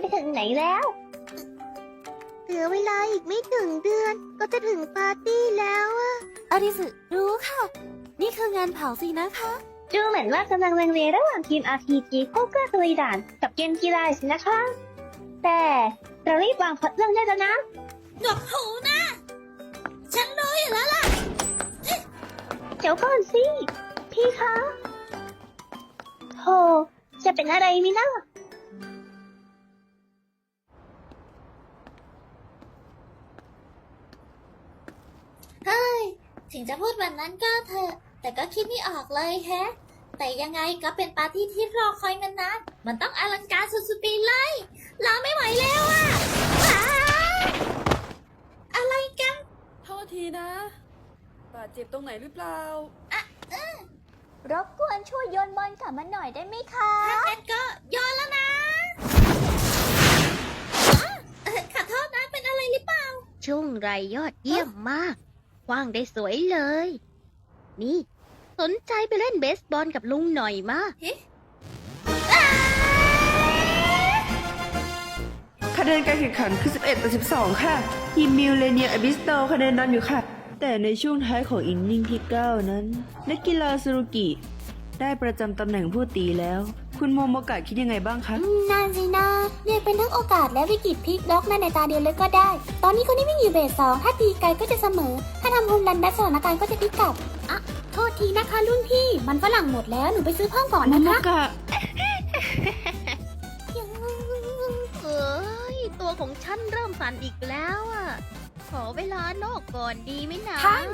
ไปถึงไหนแล้ว เหลือเวลาอีกไม่ถึงเดือน ก็จะถึงปาร์ตี้แล้วอะอาริสึรู้ค่ะ นี่คืองานเผาสินะคะ ดูเหมือนว่ากำลังเวงเวระหว่างทีม RPG โคเกอร์ตุยด่าน กับเกมกีฬาสินะคะ แต่เรารีบวางพล็อตเรื่องได้แล้วนะ หนวกหูนะ ฉันรู้อยู่แล้วล่ะ เดี๋ยวก่อนสิ พี่คะโธ่จะเป็นอะไรไหมนะ ถึงจะพูดแบบนั้นก็เถอะ แต่ก็คิดไม่ออกเลยแฮะ แต่ยังไงก็เป็นปาร์ตี้ที่รอคอยมานาน มันต้องอลังการสุดๆไปเลยรอไม่ไหวแล้วอะว้าอะไรกัน โทษทีนะ บาดเจ็บตรงไหนหรือเปล่า รบกวนช่วยโยนบอลกลับมาหน่อยได้ไหมคะ ถ้างั้นก็โยนแล้วนะอ๊ะเอ่อขอโทษนะ เป็นอะไรหรือเปล่าช่วงไรยอดเยี่ยมมาก ว่างได้สวยเลย นี่ สนใจไปเล่นเบสบอลกับลุงหน่อยมาคะแนนการแข่งขันคือ 11 ต่อ 12 ค่ะ ทีมมิวเลเนียอบิสโตคะแนนนำอยู่ค่ะ แต่ในช่วงท้ายของอินนิ่งที่ 9 นั้น นักกีฬาซูรุกิ ได้ประจำตำแหน่งผู้ตีแล้ว คุณโมโมกะคิดยังไงบ้างคะนานสินะเนี่ยเป็นทั้งโอกาสและวิกฤตพลิกล็อกในในตาเดียวเลยก็ได้ ตอนนี้คนที่วิ่งอยู่เบสสองถ้าตีไกลก็จะเสมอ ถ้าทำโฮมรันแบ็คสถานการณ์ก็จะพลิกกลับอะโทษทีนะคะรุ่นพี่ มันฝรั่งหมดแล้วหนูไปซื้อเพิ่มก่อนโมนะโมคะกะ เอ้ยตัวของฉันเริ่มสั่นอีกแล้วอะ ขอเวลานอกก่อนดีไหมนะ ท่าน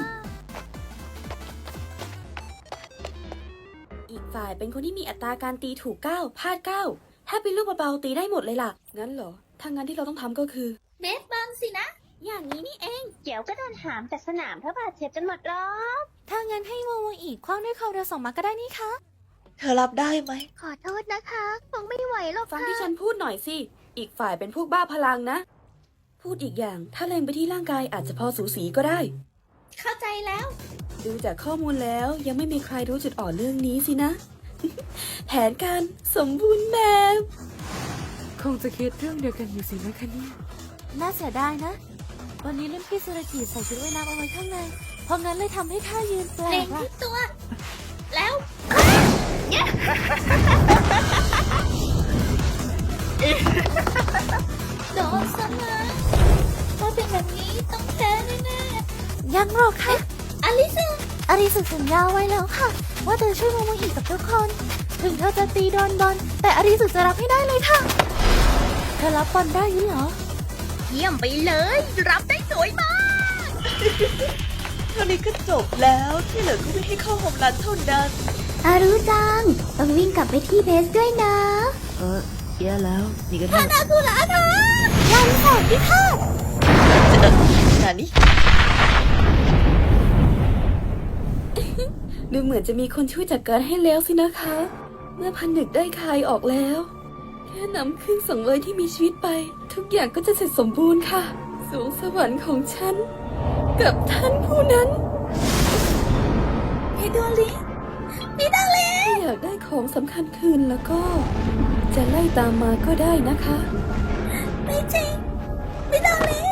อีกฝ่ายเป็นคนที่มีอัตราการตีถูกเก้าพลาดเก้าถ้าเป็นลูกเบาๆตีได้หมดเลยล่ะ งั้นเหรอ ถ้างั้นที่เราต้องทำก็คือเบสบอลสินะ อย่างนี้นี่เองเดี๋ยวก็โดนหามจากสนามเพราะบาดเจ็บจนหมดรอบถ้างั้นให้โมโมอีกคว้างด้วยเขาเรือส่งมาก็ได้นี่คะ เธอรับได้ไหม ขอโทษนะคะคงไม่ไหวหรอกฟังค่ะที่ฉันพูดหน่อยสิ อีกฝ่ายเป็นพวกบ้าพลังนะ พูดอีกอย่าง ถ้าเล็งไปที่ร่างกายอาจจะพอสูสีก็ได้ เข้าใจแล้ว ดูจากข้อมูลแล้วยังไม่มีใครรู้จุดอ่อนเรื่องนี้สินะ แผนการสมบูรณ์แบบ คงจะคิดเรื่องเดียวกันอยู่สินะคะเนี่ยน่าเสียดายนะ วันนี้เล่นพี่สุรกิจใส่ชุดว่ายน้ำเอาไว้ข้างใน เพราะงั้นเลยทำให้ท่ายืนแปลกที่ตัว แล้วโดนซะแล้วถ้าเป็นแบบนี้ต้องแพ้แน่ๆยังหรอกค่ะ อลิซาอลิซาสัญญาไว้แล้วค่ะ ว่าเธอช่วยโมโมอีกกับทุกคน ถึงเธอจะตีโดนบอลแต่อลิซาจะรับให้ได้เลยค่ะ เธอรับบอลได้ยินเหรอ เยี่ยมไปเลย รับได้สวยมาก เท่านี้ก็จบแล้วที่เหลือก็ไม่ให้เข้าโฮมรันเท่านั้นอารุจัง ต้องวิ่งกลับไปที่เบสด้วยนะ เออแย่แล้วนี่ก็ได้นาคุระเธอยังแสงพิฆาตนานี่ ดูเหมือนจะมีคนช่วยจัดการให้แล้วสินะคะ เมื่อพันหนึกได้คายออกแล้ว แค่นำขึ้นสังเวยที่มีชีวิตไป ทุกอย่างก็จะเสร็จสมบูรณ์ค่ะ สูงสวรรค์ของฉัน กับท่านผู้นั้นพี่ดอลีพี่ดอลีถ้าอยากได้ของสำคัญคืนแล้วก็ จะไล่ตามมาก็ได้นะคะ ไม่จริงไม่ต้องเลย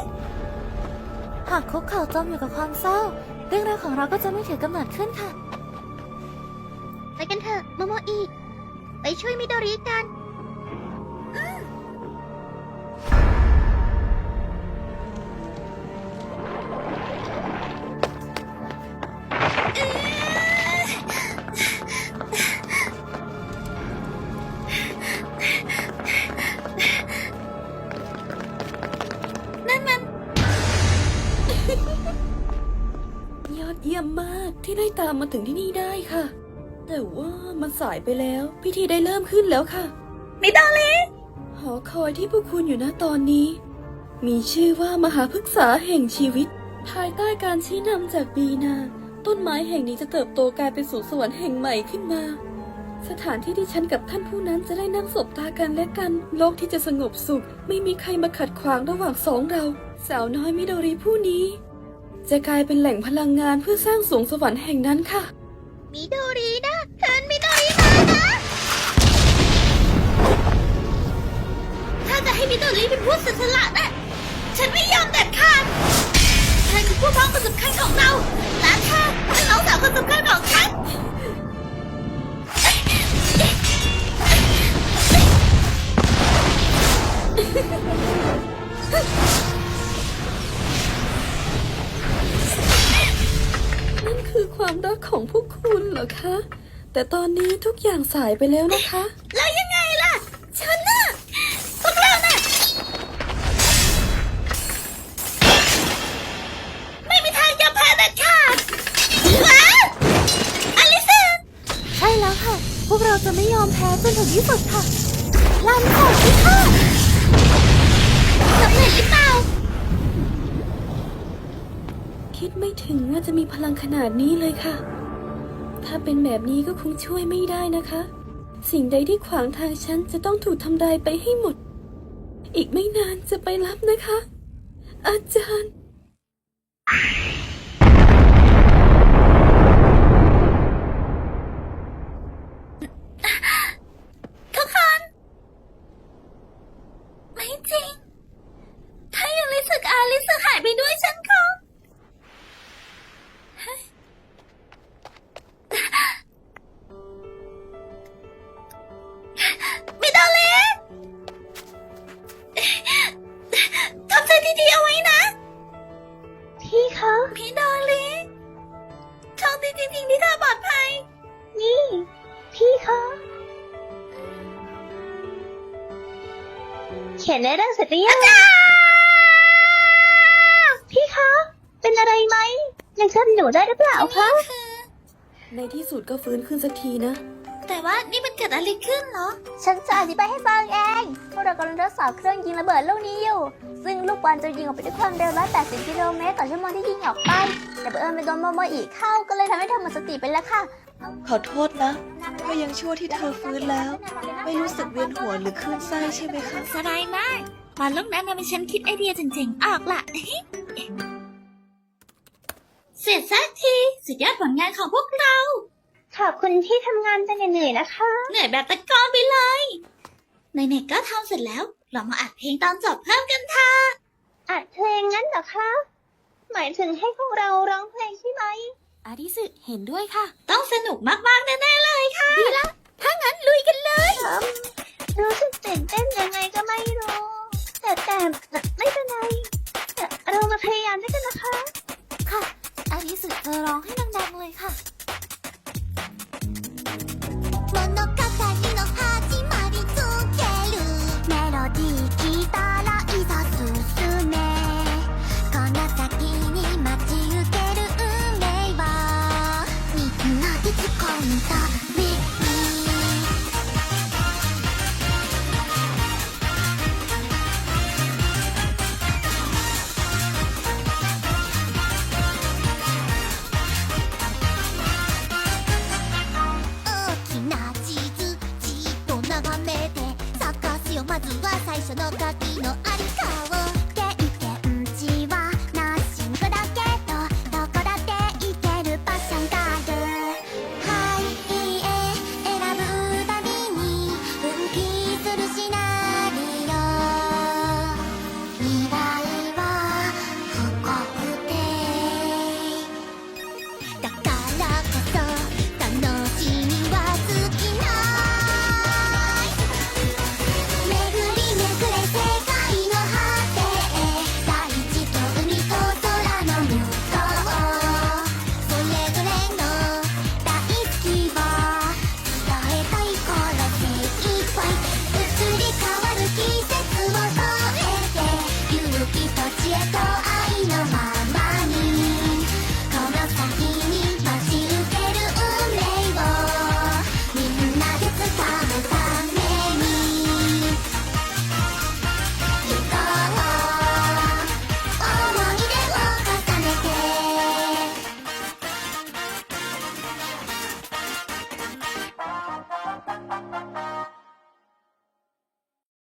หากคุกเข่าจมอยู่กับความเศร้า เรื่องราวของเราก็จะไม่ถือกำเนิดขึ้นค่ะไป กันเถอะโมโมอีไปช่วยมิโดริกัน ยอดเยี่ยมมากที่ได้ตามมาถึงที่นี่ได้ค่ะ แต่ว่ามันสายไปแล้ว พิธีได้เริ่มขึ้นแล้วค่ะ ไม่ต้องเลยหอคอยที่พวกคุณอยู่ณตอนนี้ มีชื่อว่ามหาพฤกษาแห่งชีวิต ภายใต้การชี้นำจากบีนา ต้นไม้แห่งนี้จะเติบโตกลายเป็นสู่สวรรค์แห่งใหม่ขึ้นมา สถานที่ที่ฉันกับท่านผู้นั้นจะได้นั่งสบตากันและกัน โลกที่จะสงบสุข ไม่มีใครมาขัดขวางระหว่างสองเรา สาวน้อยมิโดริผู้นี้ จะกลายเป็นแหล่งพลังงานเพื่อสร้างสวงสวรรค์แห่งนั้นค่ะ มิโดรินะ ให้มิโดริเป็นผู้เสียสละนะฉันไม่ยอมเด็ดขาดเธอคือผู้พ้องคนสำคัญของเรา และเธอเป็นน้องสาวคนสำคัญของฉันนั่นคือความรักของพวกคุณเหรอคะ แต่ตอนนี้ทุกอย่างสายไปแล้วนะคะ แล้วยังไง เราจะไม่ยอมแพ้จนถึงที่สุดค่ะลำขอที่ค่ะสำเร็จหรือเปล่า คิดไม่ถึงว่าจะมีพลังขนาดนี้เลยค่ะ ถ้าเป็นแบบนี้ก็คงช่วยไม่ได้นะคะ สิ่งใดที่ขวางทางฉันจะต้องถูกทำลายไปให้หมด อีกไม่นานจะไปรับนะคะ อาจารย์ เขียนในเรื่องเสร็จหรือยังพี่คะ เป็นอะไรไหมยังเชื่อหนูได้หรือเปล่าคะ ในที่สุดก็ฟื้นขึ้นสักทีนะ แต่ว่านี่มันเกิดอะไรขึ้นเหรอ ฉันจะอธิบายให้ฟังเอง พวกเรากำลังทดสอบเครื่องยิงระเบิดลูกนี้อยู่ ซึ่งลูกบอลจะยิงออกไปด้วยความเร็ว 180 กิโลเมตรต่อชั่วโมงที่ยิงออกไป แต่บังเอิญไปโดนโมโมอีกเข้า ก็เลยทำให้เธอหมดสติไปแล้วค่ะ ขอโทษนะก็ยังชั่วที่เธอฟื้นแล้ว ไม่รู้สึกเวียนหัวหรือคลื่นไส้ใช่ไหมคะสบายมากตอนลูกนั้นทำให้ฉันคิดไอเดียเจ๋งๆออกละเสร็จสักทีสุดยอดผลงานของพวกเรา ขอบคุณที่ทำงานจนเหนื่อยๆนะคะ เหนื่อยแบบตะกอนไปเลยในเน็ตก็ทำเสร็จแล้ว เรามาอัดเพลงตอนจบเพิ่มกันเถอะอัดเพลงงั้นเหรอคะ หมายถึงให้พวกเราร้องเพลงใช่ไหม อาริสึเห็นด้วยค่ะ ต้องสนุกมากๆแน่ๆเลยค่ะถ้างั้นลุยกันเลย รู้สึกตื่นเต้นยังไงก็ไม่รู้ แต่แต่ไม่เป็นไรแต่เรามาพยายามด้วยกันนะคะ ค่ะอาริสึจะร้องให้ดังๆเลยค่ะ のありかを